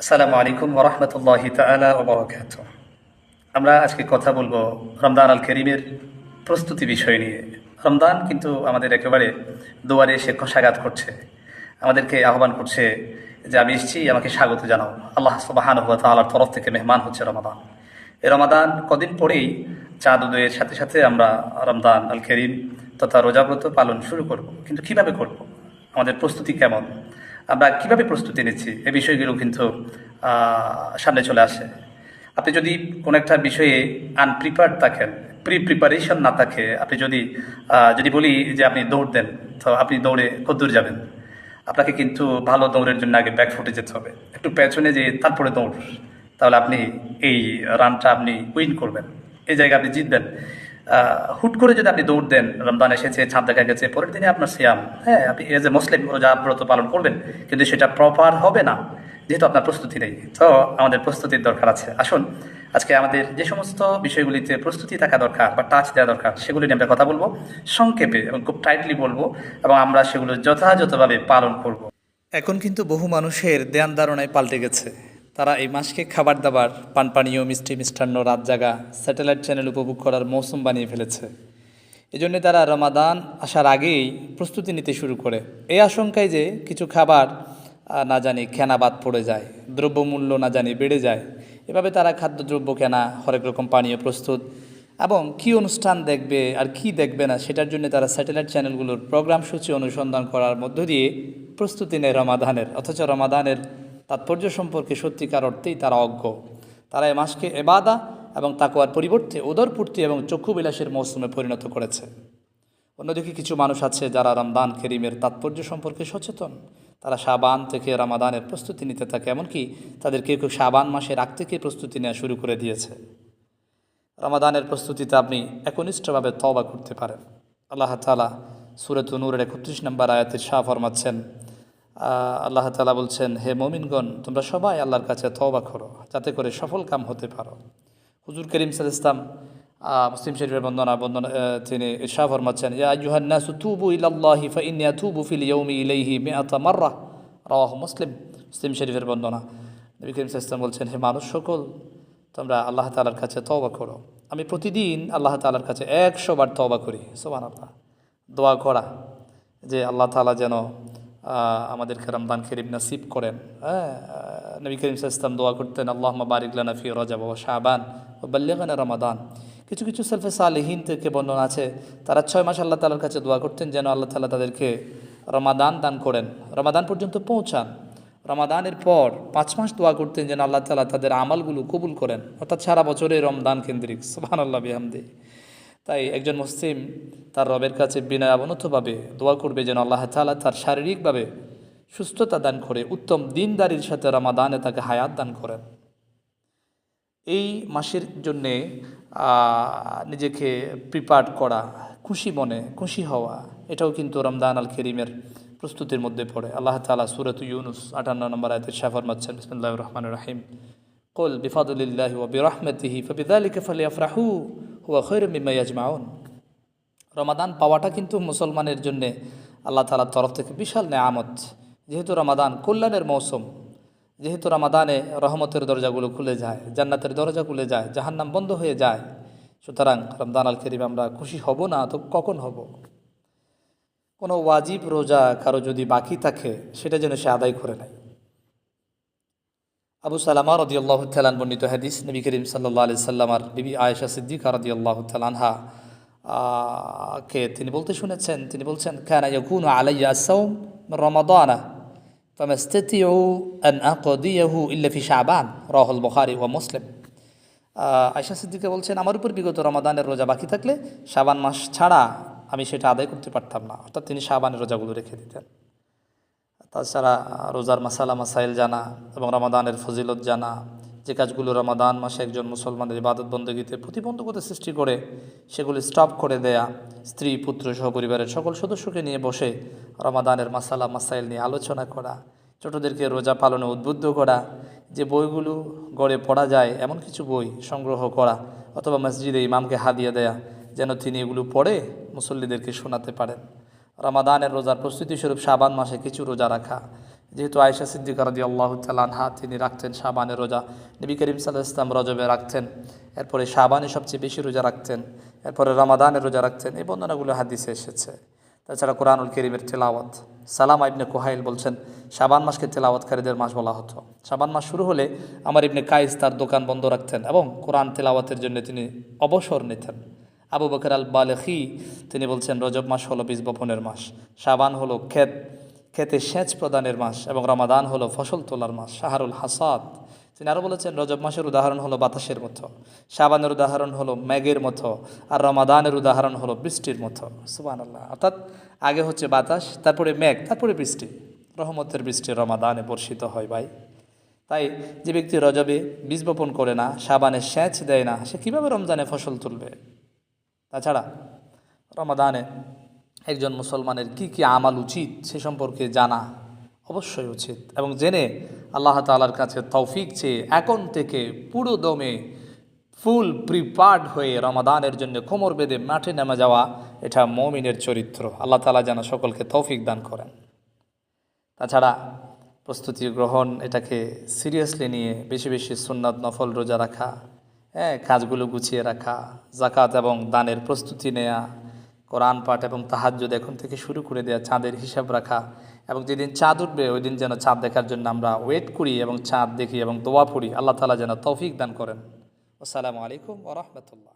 আসসালামু আলাইকুম ওরহমতুল্লাহি তালা ওবরাকাত আমরা আজকে কথা বলব রমদান আল করিমের প্রস্তুতি বিষয় নিয়ে। রমদান কিন্তু আমাদের একেবারে দুয়ারে এসে কষাঘাত করছে। আমাদেরকে আহ্বান করছে যে আমি এসেছি, আমাকে স্বাগত জানাও। আল্লাহ সুবাহান হুয়া তালার তরফ থেকে মেহমান হচ্ছে রমাদান এই রমাদান কদিন পরেই চাঁদ উদয়ের সাথে সাথে আমরা রমদান আল করিম তথা রোজাব্রত পালন শুরু করব। কিন্তু কীভাবে করব? আমাদের প্রস্তুতি কেমন? আমরা কীভাবে প্রস্তুতি নিচ্ছি? এই বিষয়গুলো কিন্তু সামনে চলে আসে। আপনি যদি কোনো একটা বিষয়ে আনপ্রিপার্ড থাকেন প্রি প্রিপারেশন না থাকে, আপনি যদি যদি বলি যে আপনি দৌড় দেন, তো আপনি দৌড়ে কদ্দূর যাবেন? আপনাকে কিন্তু ভালো দৌড়ের জন্য আগে ব্যাক ফুটে যেতে হবে। একটু পেছনে যে তারপরে দৌড়। তাহলে আপনি এই রানটা আপনি উইন করবেন। এই জায়গায় আপনি জিতবেন। হুট করে যদি আপনি দৌড় দেন রমদান এসেছে, ছাদ দেখা গেছে, পরের দিনে আপনার সিয়াম। হ্যাঁ আপনি এজ এ মুসলিম রোজা ব্রত পালন করবেন, কিন্তু সেটা প্রপার হবে না, যেহেতু আপনার প্রস্তুতি নেই। তো আমাদের প্রস্তুতির দরকার আছে। আসুন, আজকে আমাদের যে সমস্ত বিষয়গুলিতে প্রস্তুতি থাকা দরকার বা টাচ দেওয়া দরকার, সেগুলি নিয়ে আমরা কথা বলব, সংক্ষেপে এবং খুব টাইটলি বলব, এবং আমরা সেগুলো যথাযথভাবে পালন করব। এখন কিন্তু বহু মানুষের ধ্যান ধারণায় পাল্টে গেছে। তারা এই মাসকে খাবার দাবার পান পানীয় মিষ্টি মিষ্টান্ন, রাত জাগা, স্যাটেলাইট চ্যানেল উপভোগ করার মৌসুম বানিয়ে ফেলেছে। এজন্য তারা রমাদান আসার আগেই প্রস্তুতি নিতে শুরু করে। এই আশঙ্কায় যে কিছু খাবার না জানি কেনা বাদ পড়ে যায়, দ্রব্যমূল্য না জানি বেড়ে যায়, এভাবে তারা খাদ্যদ্রব্য কেনা, হরেক রকম পানীয় প্রস্তুত, এবং কি অনুষ্ঠান দেখবে আর কি দেখবে না, সেটার জন্য তারা স্যাটেলাইট চ্যানেলগুলোর প্রোগ্রাম সূচি অনুসন্ধান করার মধ্য দিয়ে প্রস্তুতি নেয় রমাদানের, অথচ রমাদানের তাৎপর্য সম্পর্কে সত্যিকার অর্থেই তারা অজ্ঞ। তারা এ মাসকে এবাদা এবং তাকুয়ার পরিবর্তে উদরপূর্তি এবং চক্ষু বিলাসের মৌসুমে পরিণত করেছে। অন্যদিকে কিছু মানুষ আছে যারা রমদান কেরিমের তাৎপর্য সম্পর্কে সচেতন। তারা শাবান থেকে রামাদানের প্রস্তুতি নিতে থাকে, এমনকি তাদের কেউ কেউ শাবান মাসের আগ থেকে প্রস্তুতি নেওয়া শুরু করে দিয়েছে। রমাদানের প্রস্তুতিতে আপনি একনিষ্ঠভাবে তবা করতে পারেন। আল্লাহ তালা সুরত নূরের একত্রিশ নম্বর আয়াতের শাহ ফরমাচ্ছেন আল্লাহ তালা বলছেন, হে মমিনগণ, তোমরা সবাই আল্লাহর কাছে তওবা করো, যাতে করে সফল কাম হতে পারো। হুজুর করিম সাল ইসলাম মুসলিম শরীফের বন্দনা বন্দনা তিনি শাহ ফরমাচ্ছেন রাওয়াহু মুসলিম মুসলিম শরীফের বন্দনা। নবী করিম সাল ইসলাম বলছেন, হে মানুষ সকল, তোমরা আল্লাহ তালার কাছে তওবা করো। আমি প্রতিদিন আল্লাহ তালার কাছে একশো বার তওবা করি সোমান আল্লাহ দোয়া করা যে আল্লাহ তালা যেন আমাদেরকে রমদান করিম নাসিব করেন। হ্যাঁ নবী করিম সাল্লাল্লাহু দোয়া করতেন আল্লাহ বারিকলানা ফি রজাব বাবা শাহবান ও বাল্যগানা রমাদান। কিছু কিছু সেলফে সালেহীন থেকে বর্ণনা আছে। তারা ছয় মাস আল্লাহ তালার কাছে দোয়া করতেন যেন আল্লাহ তালা তাদেরকে রমাদান দান করেন। রমাদান পর্যন্ত পৌঁছান। রমাদানের পর পাঁচ মাস দোয়া করতেন যেন আল্লাহ তালা তাদের আমালগুলো কবুল করেন। অর্থাৎ সারা বছরে রমদান কেন্দ্রিক। সুবাহ আল্লাহ বিহামদি। তাই একজন মুসলিম তার রবের কাছে বিনয় অবনতভাবে দোয়া করবে যেন আল্লাহ তালা তার শারীরিকভাবে সুস্থতা দান করে, উত্তম দিনদারির সাথে রামাদানে তাকে হায়াত দান করেন। এই মাসের জন্যে নিজেকে প্রিপার্ড করা, খুশি মনে, খুশি হওয়া, এটাও কিন্তু রমদান আল কেরিমের প্রস্তুতির মধ্যে পড়ে। আল্লাহ তালা সুরত ইউনুস আটান্ন নম্বর আয়তের শাফর মাচ্ছেন বিসমুল্লাহ রহমান রাহিম। কল বিফাদুলিল্লাহ ও বিরহমতিহি, ফবিদালিকে ফালিয়াফরাহু। ওয়া খৈর মিম্মাইয়াজমাউন রমাদান পাওয়াটা কিন্তু মুসলমানের জন্যে আল্লাহ তালার তরফ থেকে বিশাল নেয়ামত। যেহেতু রমাদান কল্যাণের মৌসুম, যেহেতু রমাদানে রহমতের দরজাগুলো খুলে যায়, জান্নাতের দরজা খুলে যায়, জাহান্নাম বন্ধ হয়ে যায়, সুতরাং রমদান আল খেরিম আমরা খুশি হব না, তো কখন হব? কোনো ওয়াজিব রোজা কারও যদি বাকি থাকে, সেটা যেন সে আদায় করে নেয়। আবু সালামা রদি আল্লাহ তালান বর্ণিত হাদিস নবী করিম সাল্লাহ আলি সাল্লামার বিবি আয়েশা সিদ্দিকা রদি আল্লাহ তালানহা কে তিনি বলতে শুনেছেন তিনি বলছেন কানা ইয়াকুন আলাইয়া সাউম রমাদানা রাহুল বুখারী ওয়া মুসলিম। আহ, আয়েশা সিদ্দিকা বলছেন আমার উপর বিগত রমাদানের রোজা বাকি থাকলে শাবান মাস ছাড়া আমি সেটা আদায় করতে পারতাম না অর্থাৎ তিনি শাবানের রোজাগুলো রেখে দিতেন। তাছাড়া রোজার মাসালা মাসাইল জানা এবং রমাদানের ফজিলত জানা, যে কাজগুলো রমাদান মাসে একজন মুসলমানের ইবাদত বন্দগীতে প্রতিবন্ধকতা সৃষ্টি করে, সেগুলি স্টপ করে দেয়া, স্ত্রী, পুত্র সহ পরিবারের সকল সদস্যকে নিয়ে বসে রমাদানের মাসালা মাসাইল নিয়ে আলোচনা করা, ছোটদেরকে রোজা পালনে উদ্বুদ্ধ করা, যে বইগুলো গড়ে পড়া যায় এমন কিছু বই সংগ্রহ করা অথবা মসজিদে ইমামকে হাদিয়া দেয়া, যেন তিনি এগুলো পড়ে মুসল্লিদেরকে শোনাতে পারেন। রমাদানের রোজার প্রস্তুতি স্বরূপ শাবান মাসে কিছু রোজা রাখা। যেহেতু আয়েশা সিদ্দিকা রাদি আল্লাহ আনহা, তিনি রাখতেন শাবানের রোজা। নবী করিম সাল্লাহ ইসলাম রজবে রাখতেন। এরপরে শাবানে সবচেয়ে বেশি রোজা রাখতেন। এরপরে রমাদানের রোজা রাখতেন। এই বর্ণনাগুলো হাদিসে এসেছে। তাছাড়া কোরআনুল করিমের তেলাওয়াত। সালাম ইবনে কোহাইল বলছেন, শাবান মাসকে তেলাওয়াতকারীদের মাস বলা হতো। শাবান মাস শুরু হলে আমার ইবনে কাইস তার দোকান বন্ধ রাখতেন এবং কোরআন তেলাওয়াতের জন্য তিনি অবসর নিতেন। আবু বকর আল বালেখি তিনি বলছেন, রজব মাস হলো বীজ বপনের মাস, শাবান হলো ক্ষেত, ক্ষেতে সেচ প্রদানের মাস এবং রমাদান হলো ফসল তোলার মাস, শাহরুল হাসাদ। তিনি আরও বলেছেন, রজব মাসের উদাহরণ হলো বাতাসের মতো, শাবানের উদাহরণ হলো ম্যাগের মতো আর রমাদানের উদাহরণ হলো বৃষ্টির মতো। সুবান আল্লাহ অর্থাৎ আগে হচ্ছে বাতাস, তারপরে মেঘ, তারপরে বৃষ্টি। রহমতের বৃষ্টি রমাদানে বর্ষিত হয় ভাই। তাই যে ব্যক্তি রজবে বীজ বপন করে না সাবানে সেচ দেয় না, সে কীভাবে রমজানে ফসল তুলবে? তাছাড়া রমাদানে একজন মুসলমানের কি কি আমাল উচিত সে সম্পর্কে জানা অবশ্যই উচিত এবং জেনে আল্লাহ তালার কাছে তৌফিক চেয়ে এখন থেকে পুরো দমে ফুল প্রিপার্ড হয়ে রমাদানের জন্য কোমর বেঁধে মাঠে নেমে যাওয়া এটা মমিনের চরিত্র। আল্লাহ তালা যেন সকলকে তৌফিক দান করেন। তাছাড়া প্রস্তুতি গ্রহণ এটাকে সিরিয়াসলি নিয়ে বেশি বেশি সুন্নাত নফল রোজা রাখা হ্যাঁ কাজগুলো গুছিয়ে রাখা জাকাত এবং দানের প্রস্তুতি নেয়া, কোরআন পাঠ এবং তাহাজ্জুদ এখন থেকে শুরু করে দেওয়া চাঁদের হিসাব রাখা এবং যেদিন চাঁদ উঠবে ওই দিন যেন চাঁদ দেখার জন্য আমরা ওয়েট করি এবং চাঁদ দেখি এবং দোয়া পড়ি। আল্লাহ তালা যেন তৌফিক দান করেন। আসসালামু আলাইকুম ওরহমতুল্লাহ